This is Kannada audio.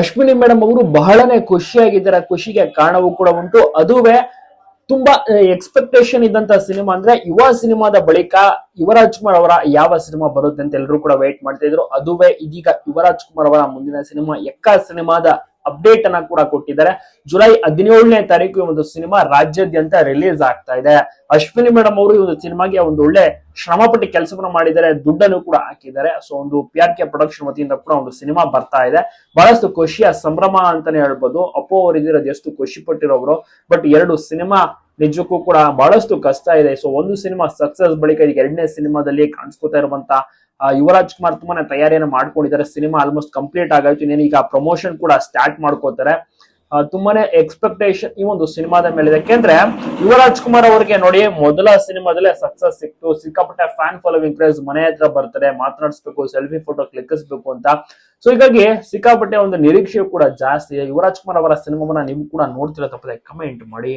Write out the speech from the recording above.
ಅಶ್ವಿನಿ ಮೇಡಮ್ ಅವರು ಬಹಳನೇ ಖುಷಿಯಾಗಿದ್ದಾರೆ, ಖುಷಿಗೆ ಕಾರಣವೂ ಕೂಡ ಉಂಟು. ಅದುವೇ ತುಂಬಾ ಎಕ್ಸ್ಪೆಕ್ಟೇಷನ್ ಇದ್ದಂತ ಸಿನಿಮಾ ಅಂದ್ರೆ ಯುವ ಸಿನಿಮಾದ ಬಳಿಕ ಯುವರಾಜ್ ಕುಮಾರ್ ಅವರ ಯಾವ ಸಿನಿಮಾ ಬರುತ್ತೆ ಅಂತ ಎಲ್ಲರೂ ಕೂಡ ವೇಟ್ ಮಾಡ್ತಾ ಇದ್ರು. ಅದುವೇ ಇದೀಗ ಯುವರಾಜ್ ಕುಮಾರ್ ಅವರ ಮುಂದಿನ ಸಿನಿಮಾ, ಎಕ್ಕ ಸಿನಿಮಾದ ಅಪ್ಡೇಟ್ ಅನ್ನ ಕೂಡ ಕೊಟ್ಟಿದ್ದಾರೆ. ಜುಲೈ ಹದಿನೇಳನೇ ತಾರೀಕು ಈ ಒಂದು ಸಿನಿಮಾ ರಾಜ್ಯಾದ್ಯಂತ ರಿಲೀಸ್ ಆಗ್ತಾ ಇದೆ. ಅಶ್ವಿನಿ ಮೇಡಮ್ ಅವರು ಈ ಒಂದು ಸಿನಿಮಾಗೆ ಒಂದು ಒಳ್ಳೆ ಶ್ರಮಪಟ್ಟು ಕೆಲಸವನ್ನು ಮಾಡಿದ್ದಾರೆ. ದುಡ್ಡನ್ನು ಕೂಡ ಹಾಕಿದ್ದಾರೆ. ಸೊ ಒಂದು ಪಿ ಆರ್ ಕೆ ಪ್ರೊಡಕ್ಷನ್ ವತಿಯಿಂದ ಕೂಡ ಒಂದು ಸಿನಿಮಾ ಬರ್ತಾ ಇದೆ. ಬಹಳಷ್ಟು ಖುಷಿಯ ಸಂಭ್ರಮ ಅಂತಾನೆ ಹೇಳ್ಬೋದು. ಅಪ್ಪು ಅವರು ಇದಿರೋದು ಎಷ್ಟು ಖುಷಿ ಪಟ್ಟಿರೋರು ಬಟ್ ಎರಡು ಸಿನಿಮಾ ನಿಜಕ್ಕೂ ಕೂಡ ಬಹಳಷ್ಟು ಕಷ್ಟ ಇದೆ. ಸೊ ಒಂದು ಸಿನಿಮಾ ಸಕ್ಸಸ್ ಬಳಿಕ ಈಗ ಎರಡನೇ ಸಿನಿಮಾದಲ್ಲಿ ಕಾಣಿಸ್ಕೊತಾ ಇರುವಂತ ಯುವರಾಜ್ ಕುಮಾರ್ ತುಂಬಾನೇ ತಯಾರಿಯನ್ನು ಮಾಡ್ಕೊಂಡಿದ್ದಾರೆ. ಸಿನಿಮಾ ಆಲ್ಮೋಸ್ಟ್ ಕಂಪ್ಲೀಟ್ ಆಗಾಯ್ತು. ಇನ್ನೇನು ಈಗ ಪ್ರಮೋಷನ್ ಕೂಡ ಸ್ಟಾರ್ಟ್ ಮಾಡ್ಕೋತಾರೆ ತುಂಬಾನೇ ಎಕ್ಸ್ಪೆಕ್ಟೇಷನ್ ಈ ಒಂದು ಸಿನಿಮಾದ ಮೇಲೆ ಯಾಕೆಂದ್ರೆ ಯುವರಾಜ್ ಕುಮಾರ್ ಅವರಿಗೆ ನೋಡಿ, ಮೊದಲ ಸಿನಿಮಾದಲ್ಲೇ ಸಕ್ಸಸ್ ಸಿಕ್ತು. ಸಿಕ್ಕಾಪಟ್ಟೆ ಫ್ಯಾನ್ ಫಾಲೋವಿಂಗ್ ಕ್ರೇಜ್ ಮನೆ ಹತ್ರ ಬರ್ತಾರೆ ಮಾತನಾಡಿಸ್ಬೇಕು ಸೆಲ್ಫಿ ಫೋಟೋ ಕ್ಲಿಕ್ಕಿಸ್ಬೇಕು ಅಂತ. ಸೊ ಹೀಗಾಗಿ ಸಿಕ್ಕಾಪಟ್ಟೆ ಒಂದು ನಿರೀಕ್ಷೆ ಕೂಡ ಜಾಸ್ತಿ. ಯುವರಾಜ್ ಕುಮಾರ್ ಅವರ ಸಿನಿಮಾವನ್ನ ನೀವು ಕೂಡ ನೋಡ್ತಿರೋ, ತಪ್ಪದೆ ಕಮೆಂಟ್ ಮಾಡಿ.